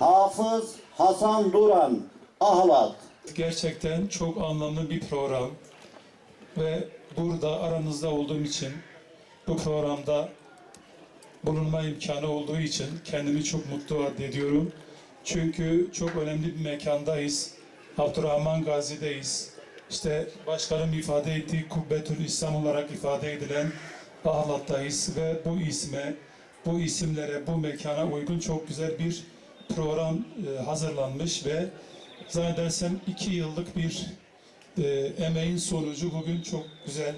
Hafız Hasan Duran, Ahlat. Gerçekten çok anlamlı bir program ve burada aranızda olduğum için bu programda bulunma imkanı olduğu için kendimi çok mutlu addediyorum. Çünkü çok önemli bir mekandayız. Abdurrahman Gazi'deyiz. İşte başkanım ifade ettiği Kubbetül İslam olarak ifade edilen Ahlat'tayız ve bu isme, bu isimlere, bu mekana uygun çok güzel bir program e, hazırlanmış ve zannedersem iki yıllık bir e, emeğin sonucu bugün çok güzel.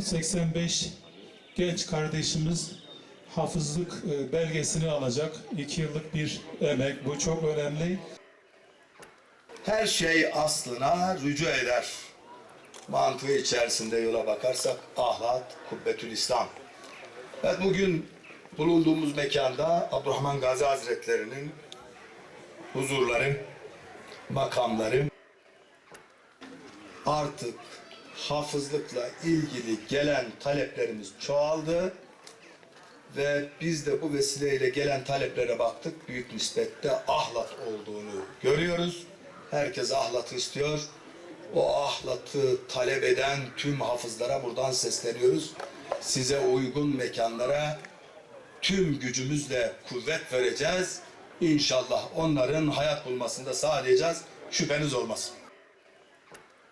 85 genç kardeşimiz hafızlık e, belgesini alacak. İki yıllık bir emek. Bu çok önemli. Her şey aslına rücu eder. Mantığı içerisinde yola bakarsak ahlat, kubbetül İslam. Evet bugün bulunduğumuz mekanda Abdurrahman Gazi Hazretleri'nin huzurları, makamları artık hafızlıkla ilgili gelen taleplerimiz çoğaldı ve biz de bu vesileyle gelen taleplere baktık. Büyük nispette ahlat olduğunu görüyoruz. Herkes ahlatı istiyor. O ahlatı talep eden tüm hafızlara buradan sesleniyoruz. Size uygun mekanlara tüm gücümüzle kuvvet vereceğiz. İnşallah onların hayat bulmasını da sağlayacağız. Şüpheniz olmasın.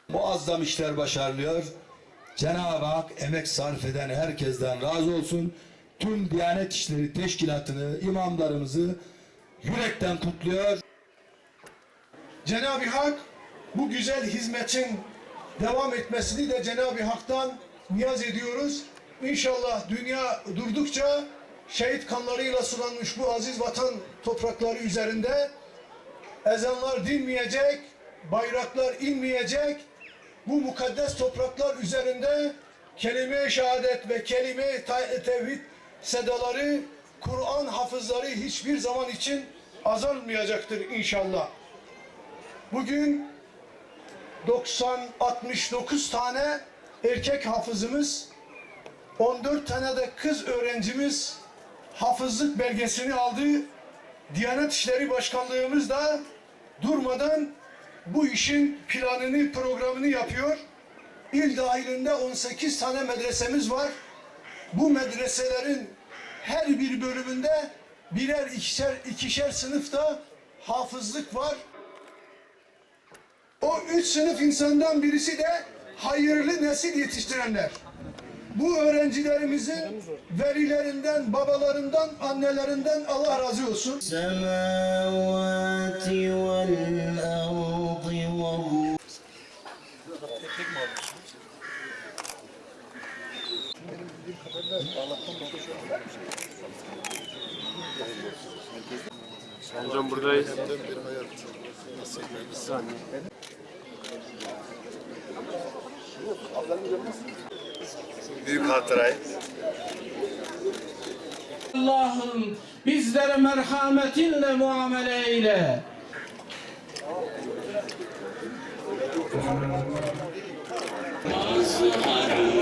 Muazzam işler başarılıyor. Cenab-ı Hak emek sarf eden herkesten razı olsun. Tüm Diyanet İşleri Teşkilatı'nı, imamlarımızı yürekten kutluyor. Cenab-ı Hak bu güzel hizmetin devam etmesini de Cenab-ı Hak'tan niyaz ediyoruz. İnşallah dünya durdukça şehit kanlarıyla sulanmış bu aziz vatan toprakları üzerinde ezanlar dinmeyecek, bayraklar inmeyecek. Bu mukaddes topraklar üzerinde kelime-i şehadet ve kelime-i te- tevhid sedaları, Kur'an hafızları hiçbir zaman için azalmayacaktır inşallah. Bugün 90 69 tane erkek hafızımız 14 tane de kız öğrencimiz hafızlık belgesini aldı. Diyanet İşleri Başkanlığımız da durmadan bu işin planını, programını yapıyor. İl dahilinde 18 tane medresemiz var. Bu medreselerin her bir bölümünde birer ikişer, ikişer sınıfta hafızlık var. O üç sınıf insandan birisi de hayırlı nesil yetiştirenler. Bu öğrencilerimizin velilerinden, babalarından, annelerinden Allah razı olsun. Hocam buradayız. Bir saniye. Büyük hatırayı. Allah'ım bizlere merhametinle muamele eyle. Mazhar